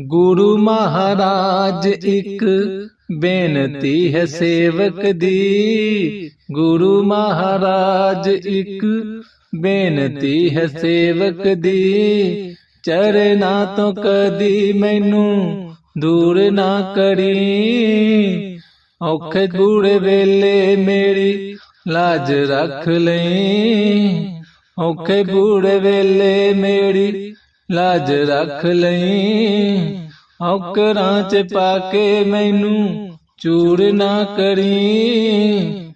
ਗੁਰੂ ਮਹਾਰਾਜ ਇੱਕ ਬੇਨਤੀ ਹੈ ਸੇਵਕ ਦੀ। ਗੁਰੂ ਮਹਾਰਾਜ ਇੱਕ ਬੇਨਤੀ ਹੈ ਸੇਵਕ ਦੀ। ਚਰਨਾ ਤੋਂ ਕਦੀ ਮੈਨੂੰ ਦੂਰ ਨਾ ਕਰੀ। ਔਖੇ ਗੂੜੇ ਵੇਲੇ ਮੇਰੀ ਲਾਜ ਰੱਖ ਲਈ। ਔਖੇ ਗੂੜੇ ਵੇਲੇ ਮੇਰੀ ਲਾਜ ਰੱਖ ਲਈ। ਔਕਰਾਂ ਚ ਪਾ ਕੇ ਮੈਨੂੰ ਚੂਰ ਨਾ ਕਰੀ।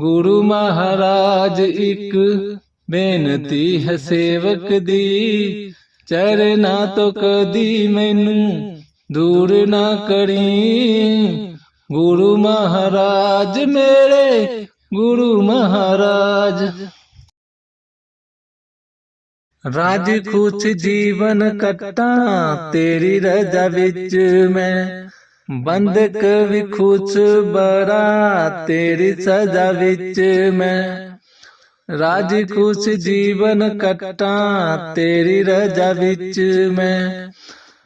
ਗੁਰੂ ਮਹਾਰਾਜ ਇੱਕ ਬੇਨਤੀ ਹੈ ਸੇਵਕ ਦੀ, ਚਰਨਾ ਤੋਂ ਕਦੀ ਮੈਨੂੰ ਦੂਰ ਨਾ ਕਰੀ। ਗੁਰੂ ਮਹਾਰਾਜ ਮੇਰੇ, ਗੁਰੂ ਮਹਾਰਾਜ ਰਾਜ ਖੁਚ ਜੀਵਨ ਕੱਟਾਂ ਤੇਰੀ ਰਜ਼ਾ ਵਿੱਚ ਮੈਂ ਬੰਦਕ ਵੀ ਖੁਚ ਬਰਾ ਤੇਰੀ ਸਜ਼ਾ ਵਿੱਚ ਮੈਂ ਰਾਜ ਖੁਸ਼ ਜੀਵਨ ਕੱਟਾਂ ਤੇਰੀ ਰਜ਼ਾ ਵਿੱਚ ਮੈਂ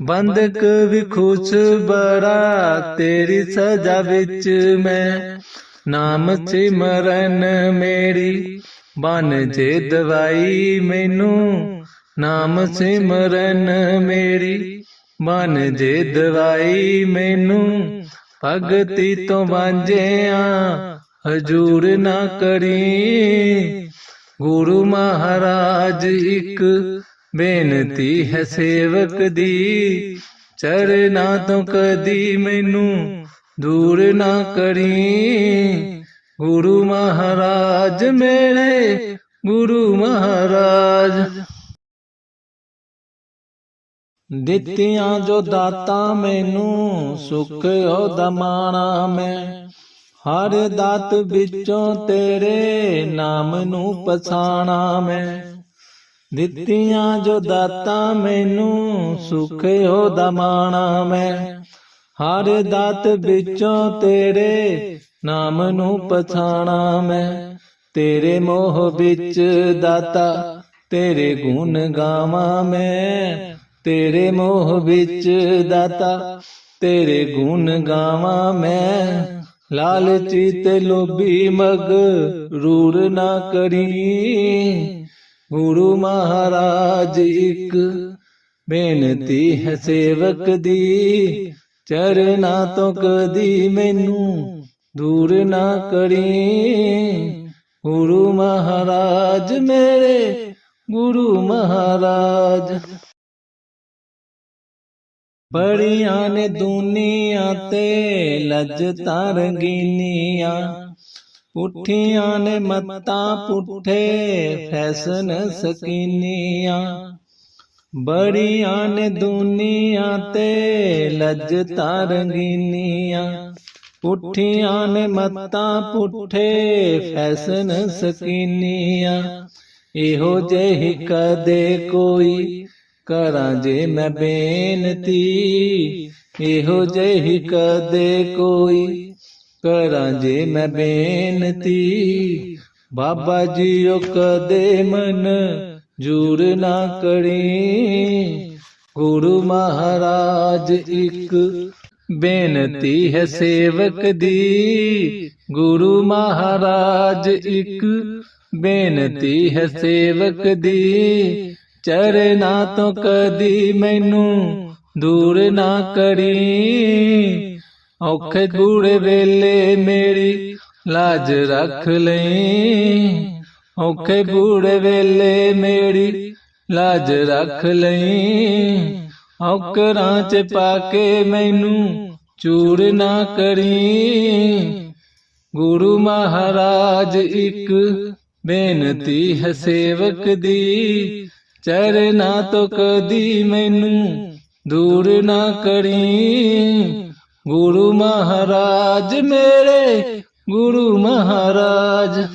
ਬੰਦਕ ਵੀ ਖੁਸ਼ ਬਰਾ ਤੇਰੀ ਸਜ਼ਾ ਵਿੱਚ ਮੈਂ ਨਾਮ ਸਿਮਰਨ ਮੇਰੀ ਬਨ ਜੇ ਦਵਾਈ ਮੈਨੂੰ ਨਾਮ ਸਿਮਰਨ ਮੇਰੀ। ਬਨ ਜੇ ਦਵਾਈ ਮੈਨੂੰ ਭਗਤੀ ਤੋਂ ਵਾਂਝਿਆ ਹਜੂਰ ਨਾ ਕਰੀ। ਗੁਰੂ ਮਹਾਰਾਜ ਇੱਕ ਬੇਨਤੀ ਹੈ ਸੇਵਕ ਦੀ। ਚਰਨਾ ਤੋਂ ਕਦੀ ਮੈਨੂੰ ਦੂਰ ਨਾ ਕਰੀ। ਗੁਰੂ ਮਹਾਰਾਜ ਮੇਰੇ, ਗੁਰੂ ਮਹਾਰਾਜ। ਦਿੱਤੀਆਂ ਜੋ ਦਾਤਾ ਮੈਨੂੰ, ਸੁਖ ਉਹਦਾ ਮਾਣਾ ਮੈਂ। ਹਰ ਦਾਤ ਵਿੱਚੋਂ ਤੇਰੇ ਨਾਮ ਨੂੰ ਪਛਾਣਾ ਮੈਂ। ਦਿੱਤੀਆਂ ਜੋ ਦਾਤਾ ਮੈਨੂੰ, ਸੁਖ ਉਹਦਾ ਮਾਣਾ ਮੈਂ। ਹਰ ਦਾਤ ਵਿੱਚੋਂ ਤੇਰੇ ਨਾਮ ਨੂੰ ਪਛਾਣਾ ਮੈਂ। ਤੇਰੇ ਮੋਹ ਵਿੱਚ ਦਾਤਾ, ਤੇਰੇ ਗੁਣ ਗਾਵਾਂ ਮੈਂ। ਤੇਰੇ ਮੋਹ ਵਿੱਚ ਦਾਤਾ, ਤੇਰੇ ਗੁਣ ਗਾਵਾਂ ਮੈਂ। ਲਾਲਚੀ ਤੇ ਲੋਭੀ ਮਗ ਰੂਰ ਨਾ ਕਰੀ। ਗੁਰੂ ਮਹਾਰਾਜ ਇੱਕ ਬੇਨਤੀ ਹੈ ਸੇਵਕ ਦੀ, ਚਰਨਾ ਤੋਂ ਕਦੀ ਮੈਨੂੰ ਦੂਰ ਨਾ ਕਰੀ। ਗੁਰੂ ਮਹਾਰਾਜ ਮੇਰੇ, ਗੁਰੂ ਮਹਾਰਾਜ। ਬੜੀਆਂ ਨੇ ਦੁਨੀਆ ਤੇ ਲੱਜਤਾਂ ਰੰਗੀਨੀਆਂ। ਪੁੱਠੀਆਂ ਨੇ ਮੱਤਾਂ ਪੁੱਠੇ, ਫੈਸ਼ਨ ਸਕੀਨੀਆਂ। ਬੜੀਆਂ ਨੇ ਦੁਨੀਆ ਤੇ ਲੱਜਤਾਂ ਰੰਗੀਨੀਆਂ। ਪੁੱਠੀਆਂ ਨੇ ਮੱਤਾਂ ਪੁੱਠੇ ਫੈਸ਼ਨ ਸਕੀਨੀਆਂ। ਇਹੋ ਜਿਹੀ ਕਦੇ ਕੋਈ ਕਰਾਂ ਜੇ ਮੈਂ ਬੇਨਤੀ। ਇਹੋ ਜਿਹੀ ਕਦੇ ਕੋਈ ਕਰਾਂ ਜੇ ਮੈਂ ਬੇਨਤੀ। ਬਾਬਾ ਜੀਓ ਕਦੇ ਮਨ ਜੂਰ ਨਾ ਕਰੀ। ਗੁਰੂ ਮਹਾਰਾਜ ਇੱਕ ਬੇਨਤੀ ਹੈ ਸੇਵਕ ਦੀ। ਗੁਰੂ ਮਹਾਰਾਜ ਇੱਕ ਬੇਨਤੀ ਹੈ ਸੇਵਕ ਦੀ। ਚਰਨਾ ਤੋਂ ਕਦੀ ਮੈਨੂੰ ਦੂਰ ਨਾ ਕਰੀ। ਔਖੇ ਗੂੜੇ ਵੇਲੇ ਮੇਰੀ ਲਾਜ ਰੱਖ ਲਈ। ਔਖੇ ਗੂੜੇ ਵੇਲੇ ਮੇਰੀ ਲਾਜ ਰੱਖ ਲਈ। ਔਕਰਾਂ ਚ ਪਾ ਕੇ ਮੈਨੂੰ ਚੂਰ ਨਾ ਕਰੀ। ਗੁਰੂ ਮਹਾਰਾਜ ਇੱਕ ਬੇਨਤੀ ਹੈ ਸੇਵਕ ਦੀ, ਚਰਨਾ ਤੋਂ ਕਦੀ ਮੈਨੂੰ ਦੂਰ ਨਾ ਕਰੀ। ਗੁਰੂ ਮਹਾਰਾਜ ਮੇਰੇ, ਗੁਰੂ ਮਹਾਰਾਜ